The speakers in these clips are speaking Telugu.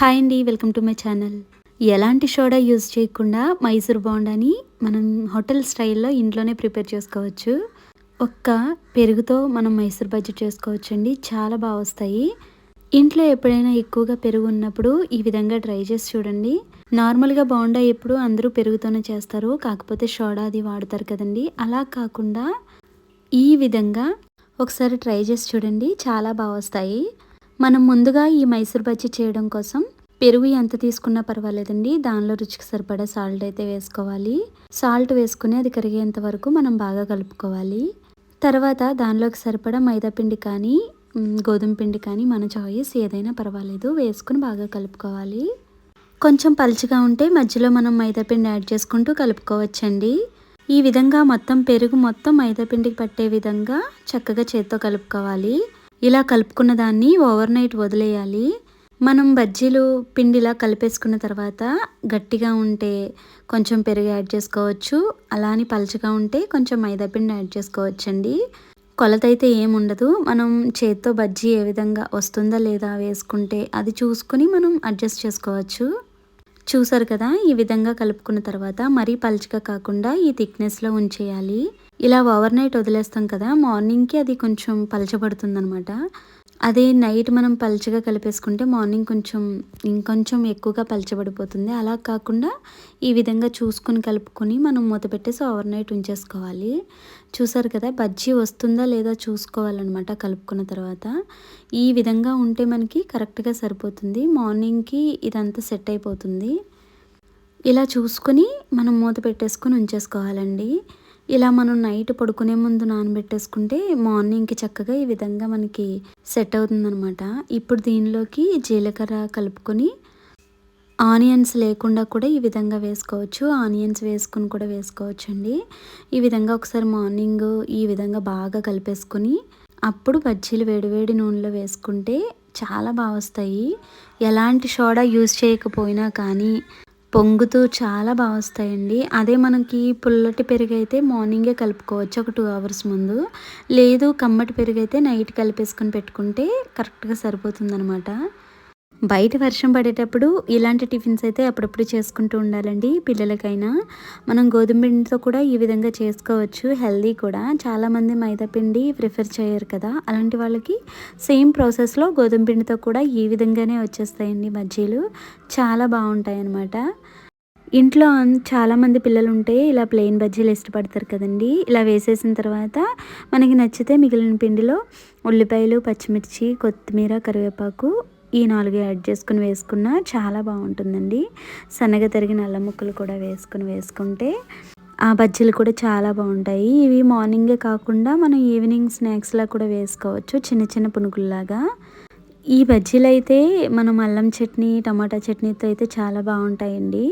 హాయ్ అండి వెల్కమ్ టు మై ఛానల్. ఎలాంటి సోడా యూజ్ చేయకుండా మైసూర్ బోండాని మనం హోటల్ స్టైల్లో ఇంట్లోనే ప్రిపేర్ చేసుకోవచ్చు. ఒక్క పెరుగుతో మనం మైసూర్ బజ్జీ చేసుకోవచ్చు అండి చాలా బాగా వస్తాయి. ఇంట్లో ఎప్పుడైనా ఎక్కువగా పెరుగు ఉన్నప్పుడు ఈ విధంగా ట్రై చేసి చూడండి. నార్మల్గా బోండా ఎప్పుడు అందరూ పెరుగుతోనే చేస్తారు కాకపోతే సోడా అది వాడతారు కదండి. అలా కాకుండా ఈ విధంగా ఒకసారి ట్రై చేసి చూడండి చాలా బాగా వస్తాయి. మనం ముందుగా ఈ మైసూర్ బజ్జీ చేయడం కోసం పెరుగు ఎంత తీసుకున్నా పర్వాలేదండి. దానిలో రుచికి సరిపడా సాల్ట్ అయితే వేసుకోవాలి. సాల్ట్ వేసుకుని అది కరిగేంత వరకు మనం బాగా కలుపుకోవాలి. తర్వాత దానిలోకి సరిపడా మైదాపిండి కానీ గోధుమ పిండి కానీ మన చాయిస్ ఏదైనా పర్వాలేదు వేసుకుని బాగా కలుపుకోవాలి. కొంచెం పలుచగా ఉంటే మధ్యలో మనం మైదాపిండి యాడ్ చేసుకుంటూ కలుపుకోవచ్చండి. ఈ విధంగా మొత్తం పెరుగు మొత్తం మైదాపిండికి పట్టే విధంగా చక్కగా చేత్తో కలుపుకోవాలి. ఇలా కలుపుకున్న దాన్ని ఓవర్ నైట్ వదిలేయాలి. మనం బజ్జీలు పిండిలా కలిపేసుకున్న తర్వాత గట్టిగా ఉంటే కొంచెం పెరుగు యాడ్ చేసుకోవచ్చు. అలా అని పలచగా ఉంటే కొంచెం మైదా పిండి యాడ్ చేసుకోవచ్చండి. కొలత అయితే ఏముండదు మనం చేత్తో బజ్జీ ఏ విధంగా వస్తుందా లేదా వేసుకుంటే అది చూసుకుని మనం అడ్జస్ట్ చేసుకోవచ్చు. చూసారు కదా ఈ విధంగా కలుపుకున్న తర్వాత మరీ పలుచగా కాకుండా ఈ థిక్నెస్లో ఉంచేయాలి. ఇలా ఓవర్ నైట్ వదిలేస్తాం కదా మార్నింగ్కి అది కొంచెం పలచబడుతుంది అనమాట అదే నైట్ మనం పలుచగా కలిపేసుకుంటే మార్నింగ్ కొంచెం ఇంకొంచెం ఎక్కువగా పలచబడిపోతుంది. అలా కాకుండా ఈ విధంగా చూసుకొని కలుపుకొని మనం మూత పెట్టేసి ఓవర్ నైట్ ఉంచేసుకోవాలి. చూసారు కదా బజ్జీ వస్తుందా లేదా చూసుకోవాలన్నమాట కలుపుకున్న తర్వాత. ఈ విధంగా ఉంటే మనకి కరెక్ట్గా సరిపోతుంది. మార్నింగ్కి ఇదంతా సెట్ అయిపోతుంది. ఇలా చూసుకొని మనం మూత పెట్టేసుకొని ఉంచేసుకోవాలండి. ఇలా మనం నైట్ పడుకునే ముందు నానబెట్టేసుకుంటే మార్నింగ్కి చక్కగా ఈ విధంగా మనకి సెట్ అవుతుందనమాట ఇప్పుడు దీనిలోకి జీలకర్ర కలుపుకొని ఆనియన్స్ లేకుండా కూడా ఈ విధంగా వేసుకోవచ్చు. ఆనియన్స్ వేసుకొని కూడా వేసుకోవచ్చు అండి ఈ విధంగా ఒకసారి మార్నింగ్ ఈ విధంగా బాగా కలిపేసుకొని అప్పుడు బజ్జీలు వేడివేడి నూనెలో వేసుకుంటే చాలా బాగా వస్తాయి. ఎలాంటి సోడా యూజ్ చేయకపోయినా కానీ పొంగుతూ చాలా బాగా వస్తాయండి. అదే మనకి పుల్లటి పెరుగు అయితే మార్నింగే కలుపుకోవచ్చు ఒక టూ అవర్స్ ముందు. లేదు కమ్మటి పెరుగు అయితే నైట్ కలిపేసుకొని పెట్టుకుంటే కరెక్ట్గా సరిపోతుందనమాట బయట వర్షం పడేటప్పుడు ఇలాంటి టిఫిన్స్ అయితే అప్పుడప్పుడు చేసుకుంటూ ఉండాలండి పిల్లలకైనా. మనం గోధుమ పిండితో కూడా ఈ విధంగా చేసుకోవచ్చు హెల్దీ కూడా. చాలామంది మైదా పిండి ప్రిఫర్ చేయరు కదా. అలాంటి వాళ్ళకి సేమ్ ప్రాసెస్లో గోధుమ పిండితో కూడా ఈ విధంగానే వచ్చేస్తాయండి బజ్జీలు చాలా బాగుంటాయి అన్నమాట ఇంట్లో చాలామంది పిల్లలు ఉంటే ఇలా ప్లెయిన్ బజ్జీలు ఇష్టపడతారు కదండి. ఇలా వేసేసిన తర్వాత మనకి నచ్చితే మిగిలిన పిండిలో ఉల్లిపాయలు పచ్చిమిర్చి కొత్తిమీర కరివేపాకు ఈ నాలుగు యాడ్ చేసుకుని వేసుకున్న చాలా బాగుంటుందండి. సన్నగా తరిగిన అల్లం ముక్కలు కూడా వేసుకుని వేసుకుంటే ఆ బజ్జీలు కూడా చాలా బాగుంటాయి. ఇవి మార్నింగే కాకుండా మనం ఈవినింగ్ స్నాక్స్లా కూడా వేసుకోవచ్చు చిన్న చిన్న పునుగుల్లాగా. ఈ బజ్జీలు అయితే మనం అల్లం చట్నీ టమాటా చట్నీతో అయితే చాలా బాగుంటాయండి.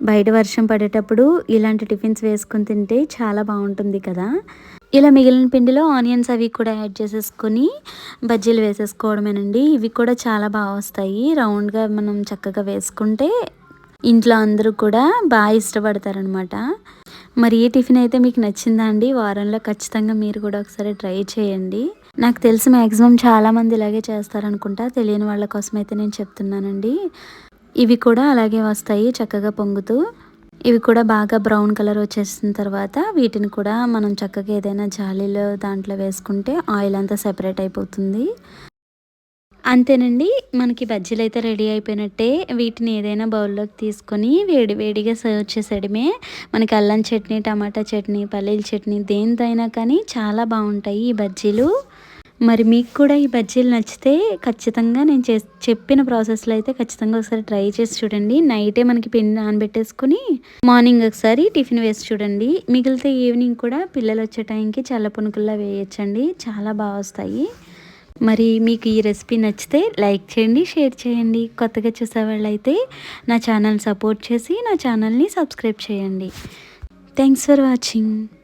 బయట వర్షం పడేటప్పుడు ఇలాంటి టిఫిన్స్ వేసుకొని తింటే చాలా బాగుంటుంది కదా. ఇలా మిగిలిన పిండిలో ఆనియన్స్ అవి కూడా యాడ్ చేసేసుకొని బజ్జీలు వేసేసుకోవడమేనండి. ఇవి కూడా చాలా బాగా వస్తాయి. రౌండ్గా మనం చక్కగా వేసుకుంటే ఇంట్లో అందరూ కూడా బాగా ఇష్టపడతారనమాట మరి ఈ టిఫిన్ అయితే మీకు నచ్చిందా అండి? వారంలో ఖచ్చితంగా మీరు కూడా ఒకసారి ట్రై చేయండి. నాకు తెలిసి మ్యాక్సిమం చాలామంది ఇలాగే చేస్తారనుకుంటా. తెలియని వాళ్ళ కోసం అయితే నేను చెప్తున్నానండి. ఇవి కూడా అలాగే వస్తాయి చక్కగా పొంగుతూ. ఇవి కూడా బాగా బ్రౌన్ కలర్ వచ్చేసిన తర్వాత వీటిని కూడా మనం చక్కగా ఏదైనా జాలీలో దాంట్లో వేసుకుంటే ఆయిల్ అంతా సెపరేట్ అయిపోతుంది. అంతేనండి మనకి బజ్జీలు అయితే రెడీ అయిపోయినట్టే. వీటిని ఏదైనా బౌల్లోకి తీసుకొని వేడి వేడిగా సర్వ్ చేసేయడమే. మనకి అల్లం చట్నీ టమాటా చట్నీ పల్లీల చట్నీ దేనిదైనా కానీ చాలా బాగుంటాయి ఈ బజ్జీలు. మరి మీకు కూడా ఈ బజ్జీలు నచ్చితే ఖచ్చితంగా నేను చే చెప్పిన ప్రాసెస్లో అయితే ఖచ్చితంగా ఒకసారి ట్రై చేసి చూడండి. నైటే మనకి పిండి నానబెట్టేసుకుని మార్నింగ్ ఒకసారి టిఫిన్ వేసి చూడండి. మిగిలితే ఈవినింగ్ కూడా పిల్లలు వచ్చే టైంకి చల్ల పునుకుల్లా వేయచ్చండి. చాలా బాగా వస్తాయి. మరి మీకు ఈ రెసిపీ నచ్చితే లైక్ చేయండి షేర్ చేయండి. కొత్తగా చూసేవాళ్ళు అయితే నా ఛానల్ సపోర్ట్ చేసి నా ఛానల్ని సబ్స్క్రైబ్ చేయండి. Thanks for watching.